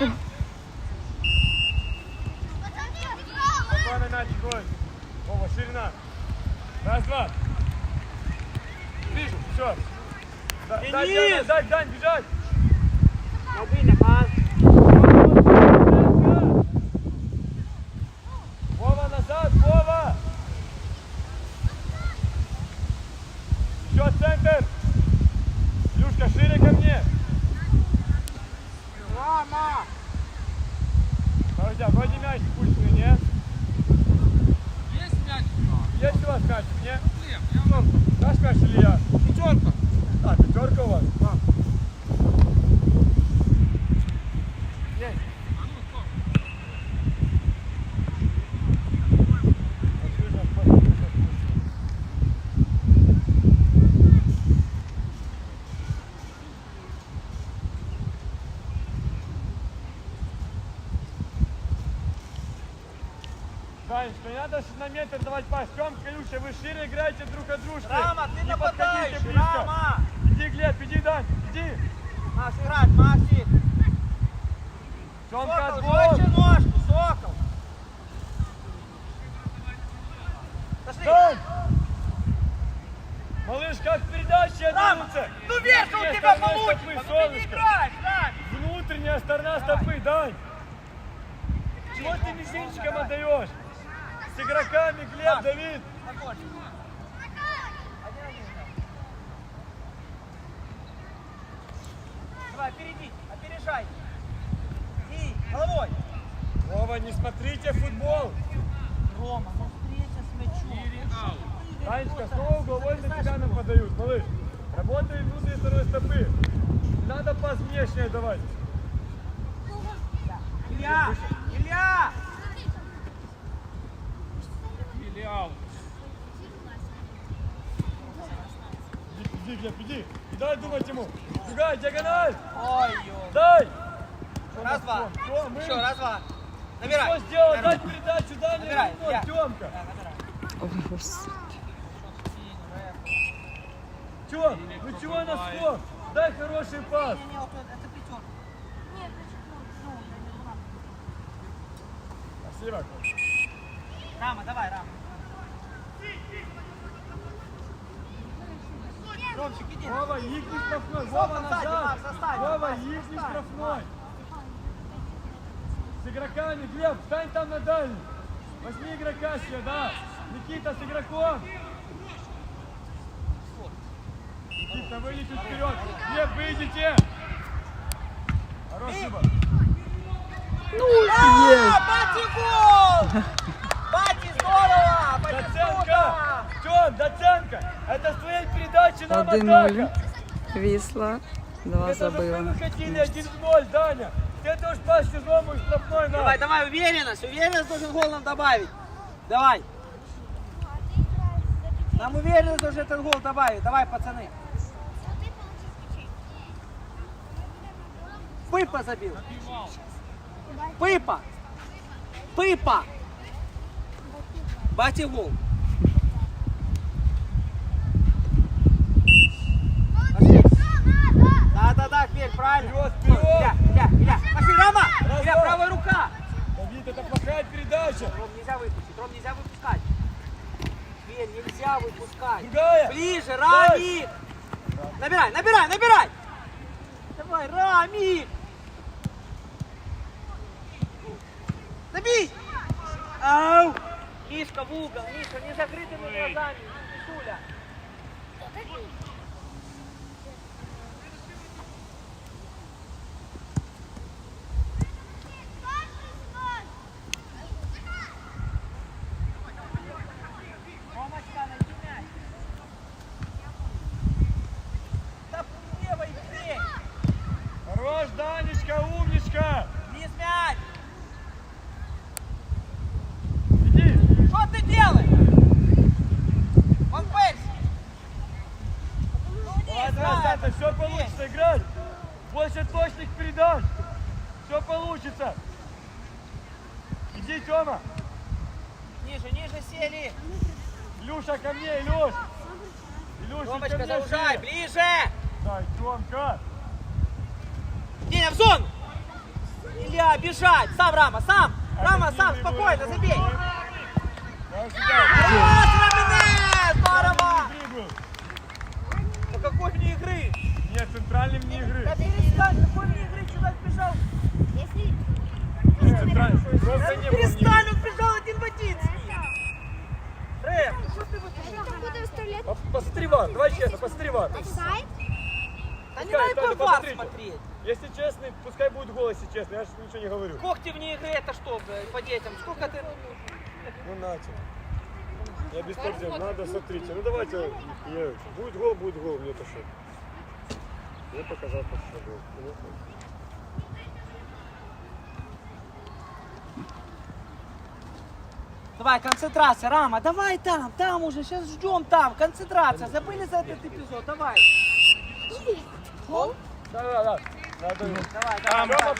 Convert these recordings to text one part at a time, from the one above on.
Спокойно мяч гол. Вова, ширина. Раз, два. Вижу, все. Дай, дай, Денис! дай, дай, бежать. Мобільна, пас. Вова назад, Вова! Еще центр! Люшка, шире ко мне! Мама! Подожди, а вроде мяч спущенный, нет? Есть мяч? Есть у вас мяч, нет? Глеб, я вам Наш мяч или я? пятерка. А, пятерка у вас? А. Есть. А ну, стоп. Вот вижу, спасибо, что спустил. Санечка, не метр давать пас. Тёмка, Илюша, вы шире играете друг от дружки. Рама, ты Не нападаешь. Рама! Иди, Глеб, иди, Дань, иди. Маш, играть, Машик! Тёмка, Сокол, жестче ножку, Сокол! Пошли! Дань! Малыш, как передачи Рама! отдаются? Ну верно, у тебя получится! Ну ты не играешь, Рам! Внутренняя сторона стопы, Дань. Чего ты мизинчиком отдаешь? С игроками, Глеб. Давид. Давай, опереди, опережай. И головой. Вова, не смотрите футбол. Рома, ну встреча с мячом. Танечка, снова головой на тебя нам подают, малыш. Работай внутренней стороной стопы. Не Надо пас внешне давать. Илья! Илья! Или аут. Иди, иди, Глеб, иди. И дай думать ему. Другая, диагональ. Ой, ё. Дай. Раз, два. Всё, мы- Еще, раз, два. Набирай. Что сделал? Набирай. Дать передачу, дай мне Набирай, я. Тёмка. Да, набирай. Ой, господи. Тём, ну чего на скок? Дай хороший пас. Не, не, вот это пятерка. Спасибо. Рама, давай, Рама. Ромчик, иди. Вова, их не штрафной. Вова назад. Вова, их не штрафной. С игроками, Глеб, встань там на дальний. Возьми игрока себе, да. Никита с игроком. Никита, чуть вперед. Глеб, выйдите. Хорош, Люба. А, Бати гол! Доценка! Тём, доценка! Это с твоей передачи нам 1-0. атака! Вісла. Два Это же мы забила. выходили 1 в 0, Даня! Ты тоже пас сезону штрафной нам! Давай, давай, уверенность, уверенность должен гол нам добавить. Давай. Нам уверенность должен этот гол добавить. Давай, пацаны. Пыпа забил. Пыпа. Пыпа. Гол. Пошли. Да, да, да, Кверь, правильно. Вперед, вперед. Иля, Иля, Иля. Пошли, Рома. Два. правая рука. Давид, это плохая передача! Ром, нельзя выпустить, Ром, нельзя выпускать. Тверь, нельзя выпускать. Другая! Ближе, Рами! Набирай, набирай, набирай! Давай, Рами! Набей! Ау! Мишка в угол, Миша, не закрытыми глазами, Мишуля. Ромочка, найди мяч. Да левой бей! Хорош, Данечка, умничка! Вниз мяч! Иди! Что ты делаешь? Ван Перси! Ну вниз, Давай, давай, давай, Сanta, все получится играть! Больше точных передач! Все получится! Иди, Тёма! Ниже, ниже сели! Илюша, ко мне, Илюш! Илюш, Ромочка, ко мне заужай, шире. ближе! Дай, Тёмка. Деня, в зону! Бежать! Сам, Рама, сам! Рама, сам, спокойно, забей! Вот, Раминес! Здорово! Ну какой вне игры? Нет, центральный вне игры. Да перестань, какой вне игры, сюда бежал? Нет, центральный. Просто не. Перестань, он бежал один в один с ним! Рэм, ну что ты вот По- Посмотри вар, давай честно, посмотри вар. Да не надо по смотреть! Если честный, пускай будет голос, если честно, я же ничего не говорю. Когти вне игры это что, блядь, по детям? Сколько ты... Ну нате. Я без проблем, надо, смотрите. Ну давайте, я, будет гол, будет гол, мне-то что. Мне показал, что гол. Ну, Давай, концентрация, Рама, давай там, там уже, сейчас ждем там, концентрация, забыли за этот эпизод, давай. Гол? Да, да, да. Давай, Там, давай,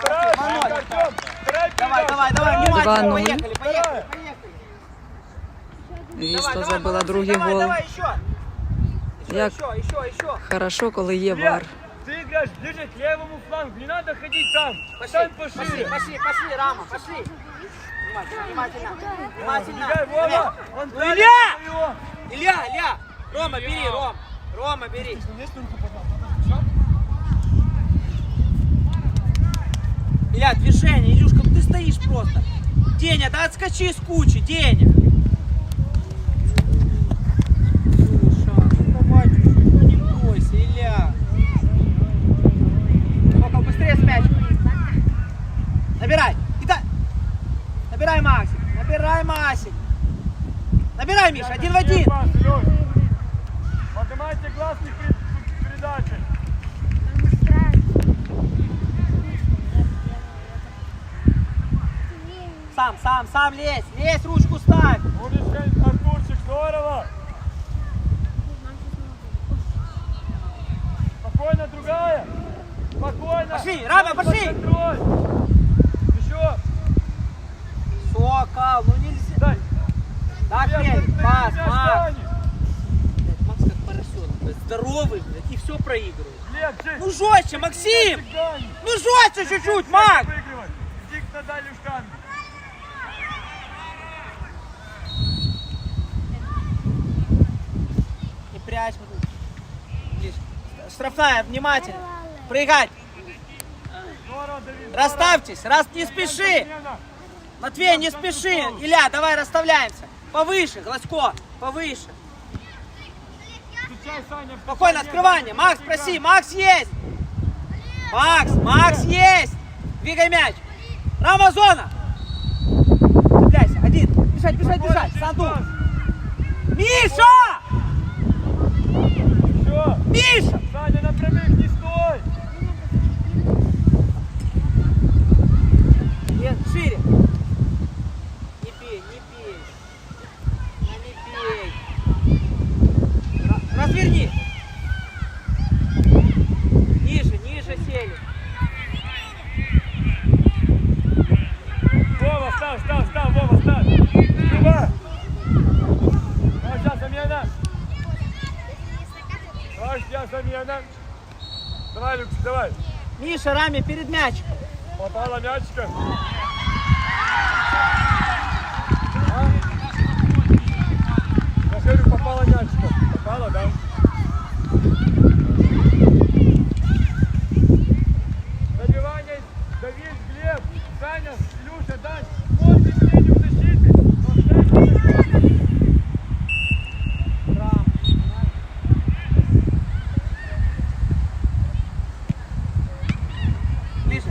Рома, давай, внимательно, 2:0. поехали, поехали, поехали. Вісла Давай, забила другий давай, гол. Давай, еще. Еще, Як? еще, еще, еще. Хорошо, коли є Илья, вар. ты играешь ближе к левому флангу, не надо ходить там. Пошли, пошли, пошире. пошли, пошли, Рама, пошли. Внимательно, внимательно. Он Илья! Илья, Илья, Рома, бери, Ром. Рома, бери. Илья, движение, Илюшка, ну ты стоишь просто. Деня, да отскочи с кучи, Деня. Ну ну. Набирай. Ида. Набирай, Максик. Набирай, Масик. Набирай, Миша, один в один. Поднимайте глаз не передачи. Сам, сам, сам лезь. Лезь, ручку ставь. Умничка, Артурчик, здорово. Спокойно, другая. Спокойно. Пошли, Рама, пошли. Еще. Сокол, ну нельзя. Дай. Так, ты пас, станешь. Блядь, Макс как поросенок, блядь, здоровый, блядь, и все проигрывает. Ну жестче, Максим! Ну жестче чуть-чуть, Макс! Выигрывай. Иди к Наталье штангу. Не прячь. вот тут. Ближе. Штрафная, внимательно. Прыгать. Расставьтесь, раз не спеши. Матвей, не спеши. Илья, давай расставляемся. Повыше, Глазко, повыше. Спокойно, открывание. Макс, проси. Макс есть. Макс, Макс есть. Двигай мяч. Рама зона. Цепляйся. Один. Бежать, бежать, бежать. Санду. Миша! Миша! Саня, на прямых не стой. Нет, шире. Не бей, не бей. Ну не бей. Ра- Разверни. Ниже, ниже сели. Вова, став, став, став, Вова, став. Люба. Вот сейчас замена. Сейчас замена. Давай, Люкс, давай. Миша, Раме перед мячиком. Попала мячика. Я говорю, попала мячика. Попала, да? Добивание, Давид, Глеб, Саня, Илюша, Дань. Вот изменение в защите. Но Саня, Рам. Ближе.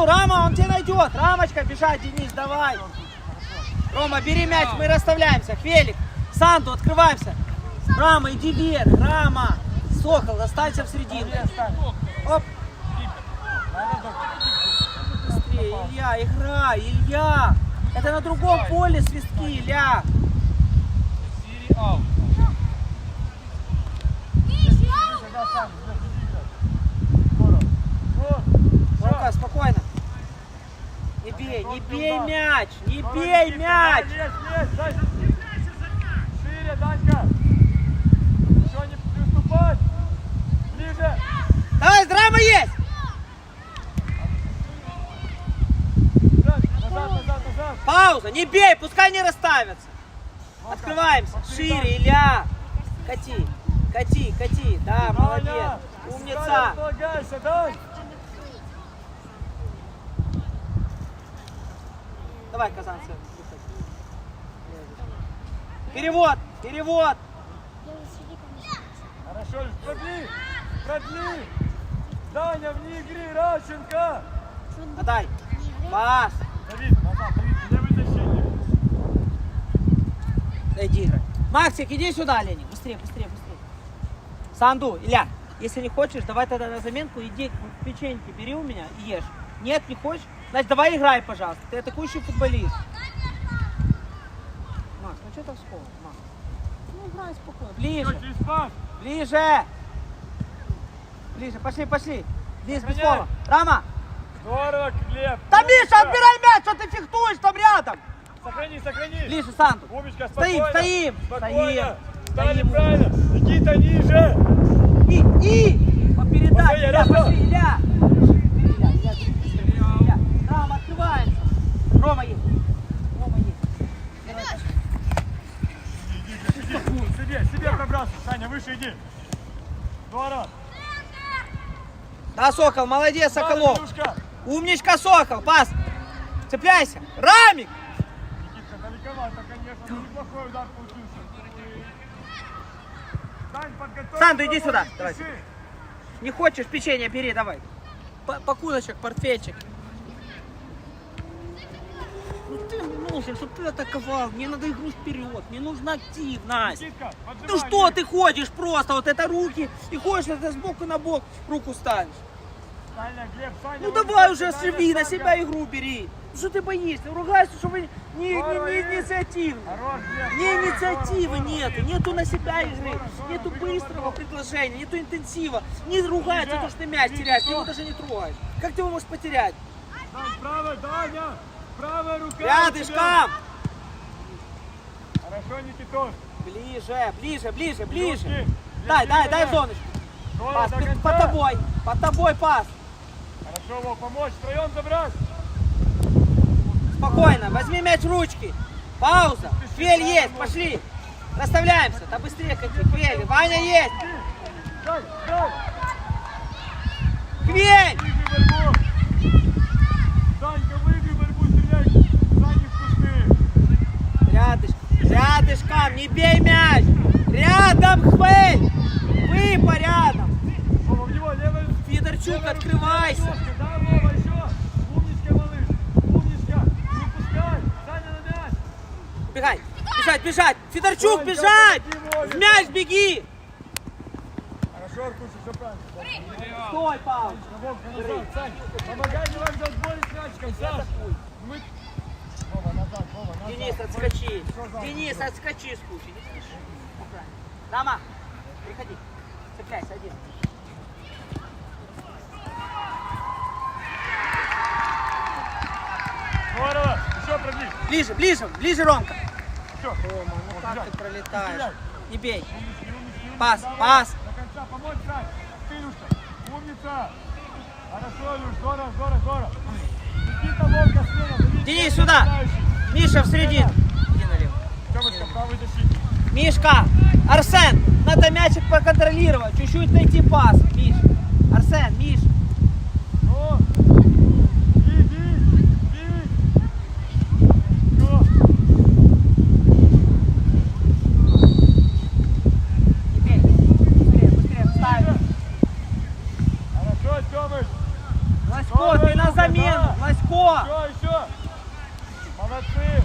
Зону, Рама, он тебя найдет. Рамочка, бежать, Денис, давай. Рома, бери мяч, мы расставляемся. Фелик, Санту, открываемся. Рама, иди вверх, Рама. Сокол, останься в середину. Оп. Быстрее, Илья, играй, Илья. Это на другом поле свистки, Илья. Ромка, спокойно. Не бей, не бей мяч, не бей мяч! Шире, Данька! Еще не приступать! Ближе! Давай, драма есть! Пауза, не бей, пускай не расставятся! Открываемся, шире, Илья! Кати, кати, кати, да, молодец! Умница! Давай, казанцы. Перевод, перевод. Хорошо, продли, продли. Даня, игры, Радченко. Отдай. Пас. Давид, назад, Давид, левый защитник. Иди играй. Максик, иди сюда, Леник. Быстрее, быстрее, быстрее. Санду, Илья, если не хочешь, давай тогда на заменку иди печеньки бери у меня и ешь. Нет, не хочешь? Значит, давай играй, пожалуйста. Ты атакующий футболист. Макс, ну что ты вспомнил, Макс? Ну, играй спокойно. Ближе, ближе. Ближе, пошли, пошли. Здесь без слова. Рама. Здорово, Глеб. Да, Миша, отбирай мяч, что ты фехтуешь там рядом. Сохрани, сохрани. Ближе, Санду. Умничка, Стоим, спокойно. стоим, Спокойно. стоим. Стали Стоим. правильно. Никита, ниже. И, и, по передаче, Илья, пошли. Илья, Илья, Илья. Рама, открываемся. Рома есть. Рома есть. Давай, пошли. Иди, себе, себе пробрался. Саня, выше иди. Здорово. Да, Сокол, молодец, Соколов. Умничка, Сокол, пас. Цепляйся. Рамик. Никитка, далековато, конечно, но неплохой удар получился. Сань, подготовь. Санду, иди сюда. не Давай. Не хочешь печенье, бери, давай. Пакуночек, портфельчик. Ну ты нужен, чтобы ты атаковал. Мне надо игру вперед. Мне нужна активность. Никитка, Ну что ты ходишь просто, вот это руки, и ходишь это с боку на бок, руку ставишь. Ну давай уже срви на себя игру бери. Ну Что ты боишься? Ругайся, чтобы не, не, не, не Глеб. Не инициативы здорово, нету, на себя игры, нету быстрого предложения, нету интенсива, не ругается Илья, то, что ты мяч теряешь, ты его даже не трогаешь. Как ты его можешь потерять? Правая, Даня. Правая рука. Рядышком! Хорошо, Никитос. Ближе, ближе, ближе, ближе. Дай, дай, дай в зоночку. Пас, под тобой, под тобой пас. Хорошо, Вов, помочь, втроем забрать. Спокойно, возьми мяч в ручки. Пауза. Хвель есть, пошли. Расставляемся. Да быстрее кати. Хвель. Ваня есть. Дай, дай. Борьбу. Санька, выиграй борьбу, стреляй. Сани в. Рядышком, рядышком, не бей мяч. Рядом, Хвель. Выпа рядом. На мяч. Бегай. Бежать, бежать. Федорчук, бежать. В мяч беги. Хорошо, Аркуша, все правильно. Стой, Сань. Помогай мне вам сборе с мячиком, Саш. Мы... Вова, назад, Вова, назад. Денис, отскочи. Денис, отскочи. Не. Аккуратно. Рама, приходи. Цепляйся, один. Здорово. Еще продли. Ближе, ближе, ближе, Ромка. Все. Рома, ну как ты пролетаешь? Не бей. Пас, пас. До конца помочь, Сань. Ты. Умница. Хорошо, Илюш, здорово, здорово, здорово. Никита, Вовка, смена. Денис, сюда. Миша в середину. Иди налево. Тёмочка, правый защитник. Мишка, Арсен, надо мячик проконтролировать, чуть-чуть найти пас. Миш, Арсен, Миш. Ну, бей, бей, бей. Всё. Не бей. Быстрее, быстрее, вставь. Хорошо, Тёмыч. Ласько, ты на замену. Ласько. Еще, еще. Молодцы.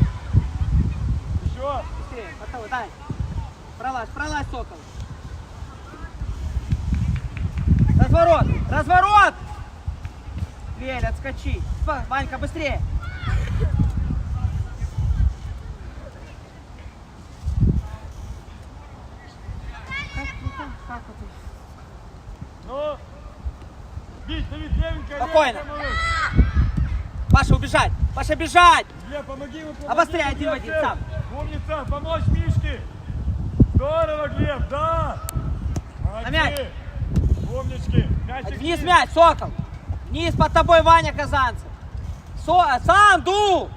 Еще. Быстрее, готовы, дай. Пролазь, пролазь, Сокол. Разворот, разворот! Вель, отскочи. Ва- Ванька, быстрее. Как, ну как, как это? Ну. Бить, Давид, левенькая, Спокойно. Паша, убежать! Паша, бежать! Глеб, помоги ему, помоги. Обостряй один в один, сам. Умница, помочь Мишке. Здорово, Глеб, да. Молодцы. мяч. Умнички. Мячик Вниз мяч, Сокол! Вниз под тобой Ваня Казанцев! Со... Санду!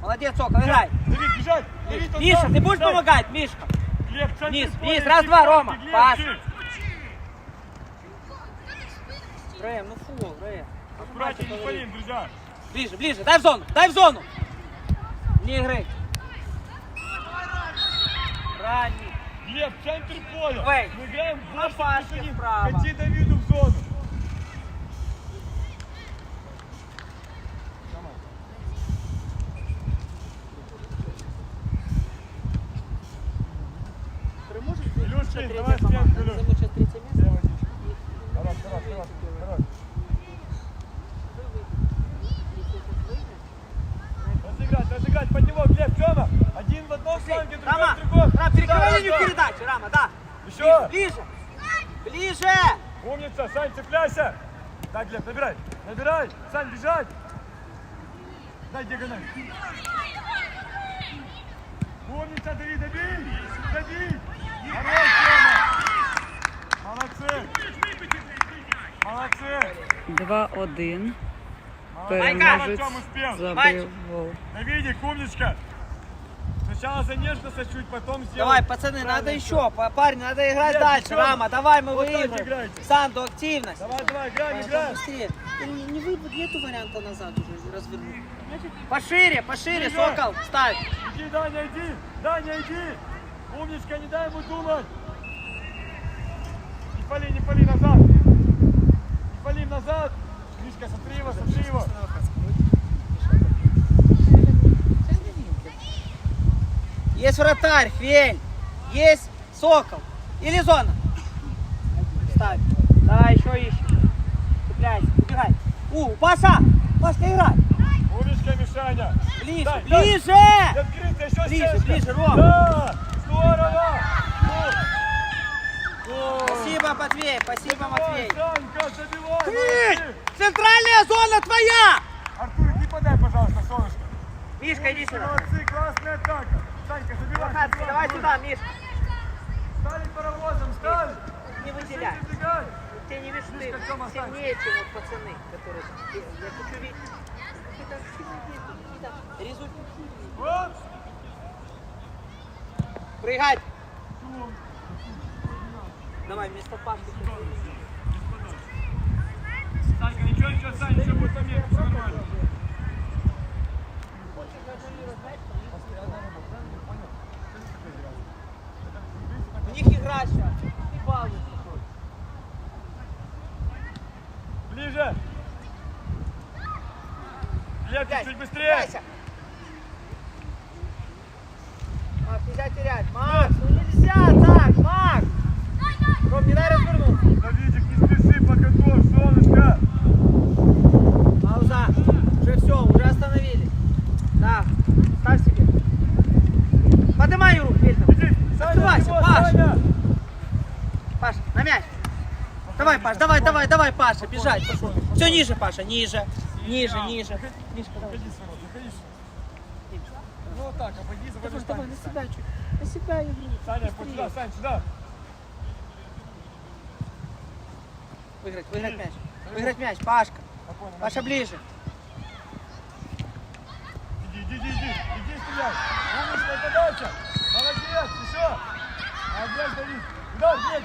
Молодец, Сокол, играй. Давид, бежать! Давид, Миша, ты будешь помогать, Мишка? Глеб, Вниз, вниз, иди раз, в два, центре, Рома, пас. Рэм, ну фу, Рэм. Аккуратнее, не палим, друзья. Ближе, ближе, дай в зону, дай в зону. Не играй. Ранний. Глеб, в центре поля. Вэй. Мы играем в борт Пашке вправо. Кати Давиду в зону. Илюшкин, давай стенку, Илюш. Займут сейчас третье место. Дай водичку. Хорош, хорош, хорош, хорош. Разыграть, разыграть под него, Глеб, Тёма. Один в одном фланге, другой Рама, в другом. Рама, перекрывай Сюда, линию раз, два. передачи, Рама, да. Еще. Ближе, ближе. Умница, Сань, цепляйся. Дай, Глеб, набирай. Набирай. Сань, бежать. Дай диагональ. Умница, Давид, добей. Добей. Хорош, Тёма. Молодцы. Молодцы. 2-1. Майка! Переможець забив гол. Давидик, умничка. Сначала за нежность чуть, потом сделай. Давай, пацаны, надо еще. Па- Парни, надо играть Нет, дальше. Тёма. Рама, давай, мы Вот так выиграем. играйте. Санду, активность. Давай, давай, играем, Давай, играем. быстрее. Ну, Не, не вы, нету варианта назад уже развернуть. Пошире, пошире, Играй. Сокол, ставь. Иди, Даня, иди! Даня, иди! Умничка, не дай ему думать! Не пали, не пали, назад! Не пали, назад! Мишка, смотри его, смотри его! Есть вратарь, Фель. Есть Сокол. Или зона. Ставь. Да, еще ищем. Цепляйся, убегай. У, паса. Паска, играй. Умничка, Мишаня! Ближе, Дай, дай. ближе. Открыто, еще Ближе, стенка. ближе, Ром. Да! Здорово! О! Спасибо, Матвей, спасибо, Матвей. Санька, забивай! Центральная зона твоя! Артур, иди подай, пожалуйста, солнышко. Мишка, иди сюда. Молодцы, классная атака! Санька, забивай! Забивай, давай сюда, Мишка. Стали паровозом, стали! Не выделяй. Тебе не видишь, ты сильнее, чем вот пацаны, которые... Я хочу видеть. Ты так сильно видишь, Результат. Прыгать. Давай, вместо Пашки. Санька, ничего, ничего, Сань, ничего будет помех, все нормально. У них игра сейчас. И баллы. Ближе! Пять. чуть быстрее! Пятся. Макс, нельзя терять. Макс, ну нельзя так, Макс. Ром, не дай развернуться. Давидик, не спеши, пока дождь, солнышко! Пауза. Уже все, уже остановили. Да, ставь себе. Поднимай руку, Вильтов. Иди, Саня, Открывайся, его, Паш. Саня! Паша, на мяч. Давай, Паш, давай, давай, давай, Паша, бежать. Все ниже, Паша, ниже. Ниже, ниже. Мишка, давай. Ну вот так, обойди, заводи давай, на себя чуть. На себя игру. Саня, вот сюда, Сань, сюда! Выиграть, выиграть мяч. Выиграть мяч, Пашка. Паша ближе. Иди, иди, иди, иди, иди стреляй! Умничная подача! Молодец, еще! Молодец, Давид! Удар, Глеб!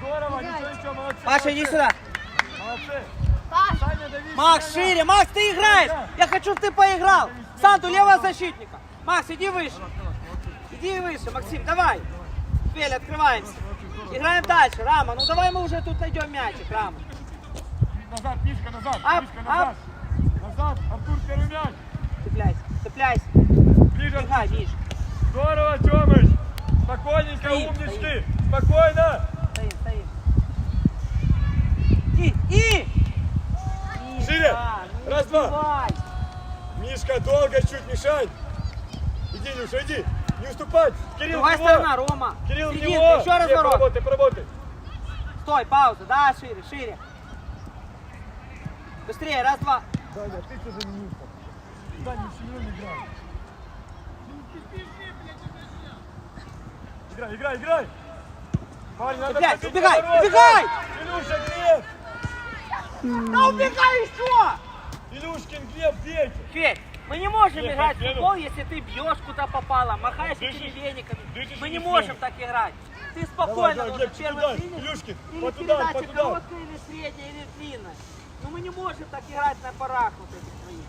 Здорово, ничего, ничего, молодцы! Паша, иди сюда. Макс, шире. Макс, ты играешь. Я хочу, чтобы ты поиграл. Санду, левого защитника. Макс, иди выше. Иди выше, Максим, давай. Фель, открываемся. Играем дальше. Рама, ну давай мы уже тут найдем мячик, Рама. Назад, Мишка, назад, Ап, Мишка, назад! Назад, Артур, первый мяч! Цепляйся, цепляйся. Ближе, Артур. Миш. Здорово, Тёмыч! Спокойненько, Стоим, умнички! Спокойно! Стоим. И, Шире. ну не Раз, два. Мишка, долго чуть мешать! Иди, Илюша, иди! Не уступать! Кирилл, Другая него! сторона, Рома. Кирилл, в Серединка, него! еще раз ворот. Поработай, поработай! Стой, пауза. Да, шире, шире. Быстрее, раз, два. Даня, ты что за минутка? Даня, сильно играй! Играй, играй, играй! Парень, надо Убегай, пробить убегай, убегай! Илюша, Глеб! Да убегай еще! Илюшкин, Глеб, бейте! Федь, Мы не можем Нет, играть в футбол, если ты бьешь куда попало, махаешь Дышишь. этими вениками. Дышишь Мы не можем так играть. Ты Давай, спокойно давай, должен Глеб, первый туда. Илюшкин, Или под удар, передача под удар. короткая, или средняя, или длинная. Ну мы не можем так играть на парах вот этих твоих.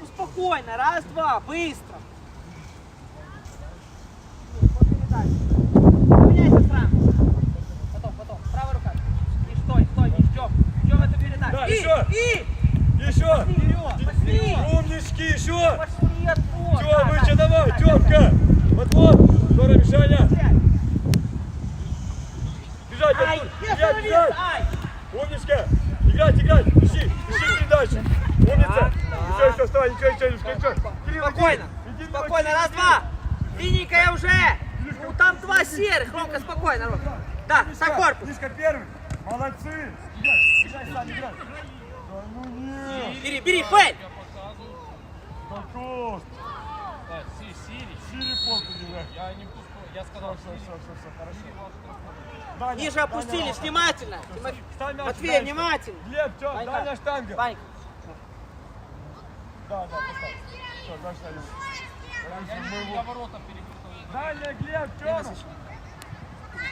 Ну спокойно, раз, два, быстро. Вот передача. Поменяйся с рамой. Потом, потом, правая рука. И стой, стой, не ждем. Ждем эту передачу. Да, и, еще. Еще! Умнички, еще! Тём, да, давай, да, Тёмка! Вот вот! Здорово, Мишаня! Бежать, Ай, Бежать, бежать! Умничка! Играть, играть! Ищи, ищи передачу! Умница! Еще, еще, вставай, ничего, ничего, Илюшка! Кирилл, Спокойно, спокойно, раз, два. Синенькая уже. Ну там два серых, Ромка, спокойно, Ромка. Да, за корпус. Мишка первый! Молодцы! Играй, играй сам, играй! Ну! Бери, бери, Фэль. Да кост! Да, Си- Сири. Сири полку играй! Я не пускаю. Я сказал, Все, Сири. все, все, все, хорошо. Даня, Ниже Даня, опустились, Рома. внимательно. Ставь мяч, Матвей, дальше. внимательно. Глеб, Тём, Ванька. Даня штанга! Ванька, Да, да, поставь. Все, дальше Даня. Я не для ворота перепутал. Даня, Глеб, Тёма!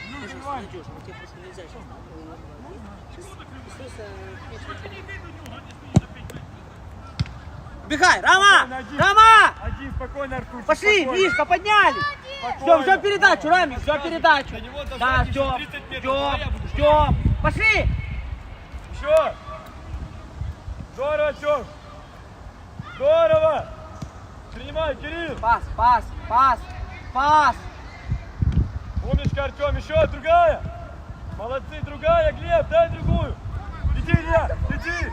Илюша, Вань. идешь, ну тебе просто нельзя сейчас. Бегай, Рома! Спокойно, один. Рома! Один, спокойно, Артур. Пошли, Мишка, подняли! Ждем, ждем передачу, Рами, ждем передачу. До него Да, еще ждем, 30 метров, давай я ждем, буду ждем. Пошли! Еще! Здорово, Тём! Здорово! Принимай, Кирилл! Пас, пас, пас, пас. Умничка, Артем, еще другая! Молодцы, другая, Глеб, дай другую! Иди, Илья, иди!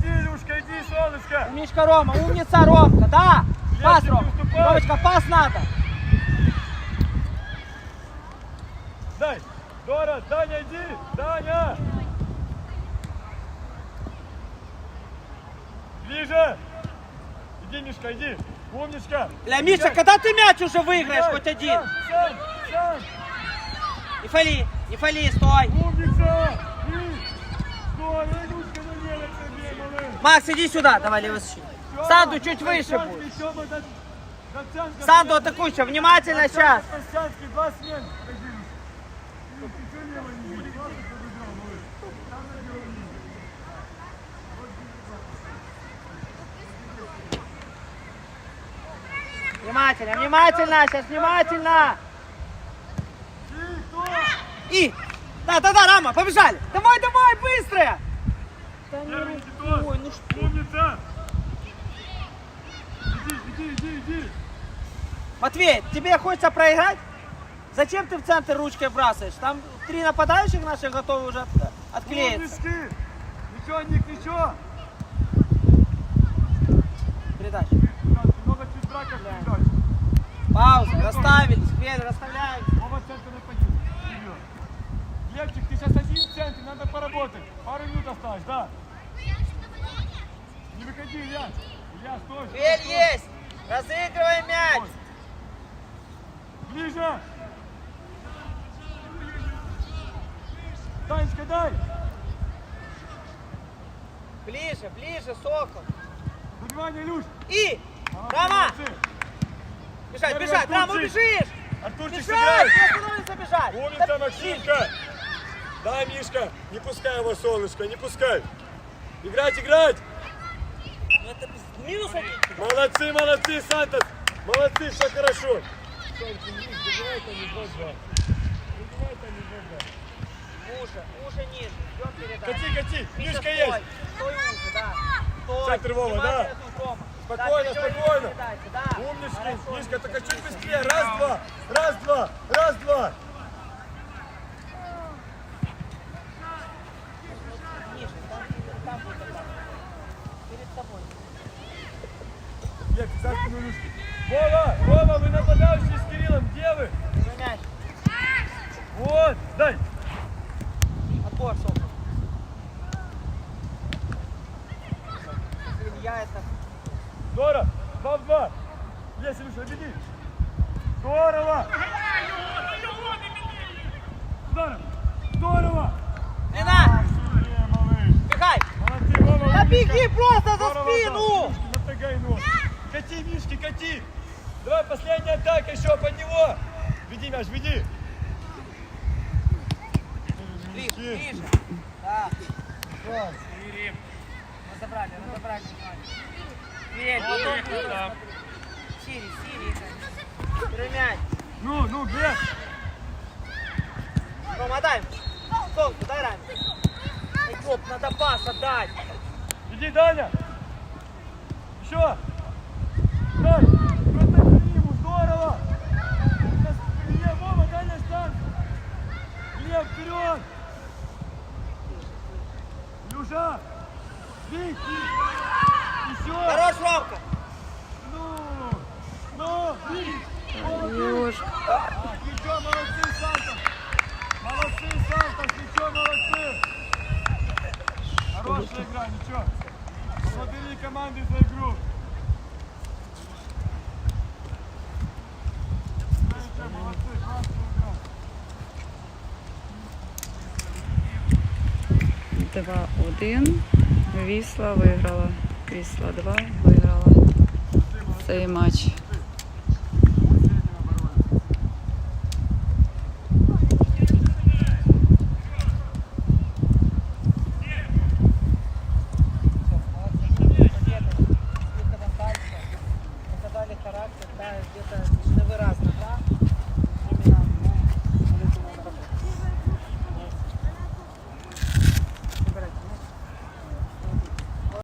Иди, Илюшка, иди, солнышко! Умничка Рома, умница Ромка, да. Пас, Легче Ром. не уступай. Ромочка, пас надо. Дай! Здорово, Даня, иди! Даня! Ближе! Иди, Мишка, иди! Умничка! Ля, Миша, когда ты мяч уже выиграешь, Сам, хоть один? Сам, сам! Не фали, не фали, стой. Умница! И! Здорово, Илюшка, ну не на тебе, малыш! Макс, иди сюда, давай левый защитник. Санду чуть выше будет. Санду атакуйся, внимательно сейчас. Внимательно, внимательно, сейчас внимательно. И, да, да, да, Рама, побежали. Давай, давай, быстро. Да не ну что? Умница! Иди, иди, иди, иди. Матвей, тебе хочется проиграть? Зачем ты в центр ручкой бросаешь? Там три нападающих наших готовы уже от- отклеиться. Умнички. Ничего, Ник, ничего. Передача. Да, Много чуть драка передач. Пауза, расставились, Хмель, расставляемся. Оба центра нападения. Вперед. Левчик, ты сейчас один в центре, надо поработать. Пару минут осталось, да. Не выходи, Илья. Стой. есть. Разыгрывай мяч. Ближе. Танечка, дай. Ближе, ближе, Сокол. Внимание, Люш. И, Рама, молодцы. бежать, бежать, Рама, убежишь. Артурчик, сыграй. бежать. Умница, Максимка! Да, Мишка, не пускай его, солнышко, не пускай! Играть, играть! Ну минус один. Молодцы, молодцы, Сантос! Молодцы, все хорошо! Добивай там из 2-2. Добивай там из 2-2. Уже, уже ниже. Ждем передачу. Кати, кати, Мишка стой. есть! Стой уже, да. Стой. Центр Вова, да. Спокойно, Да, спокойно. да. Умнички, Хорошо, Мишка, только чуть быстрее. Раз, два, раз, два, раз, два. Ниже, там, там будет атака. Перед тобой. Лев, за спину Илюшки. Вова, Вова, вы нападающие с Кириллом, где вы? Уже мяч. Вот, дай. Отбор, Сокол. Илья это... Здорово! Два в два! Есть, Илюша, беги! Здорово! Здорово! Здорово! Длина! Сильнее, малыш! Бегай! Молодцы, Вова! Да умничка. беги просто за Здорово, спину! Илюшка, напрягай крути. Давай последняя атака еще под него. Веди мяч, веди. Ближе, ближе. Да. Разобрали, разобрали. Фель, потом Да. Сири, Сири. Мяч. Ну, ну, где? Рома, дай. Солнце, дай Раме. Эй, Коп, надо пас отдать. Иди, Даня. Еще. Хорошая игра, ничего. Поблагодари команды за игру. Ну, ничего, молодцы, классная игра. 2-1. Вісла виграла. Вісла 2 виграла цей матч.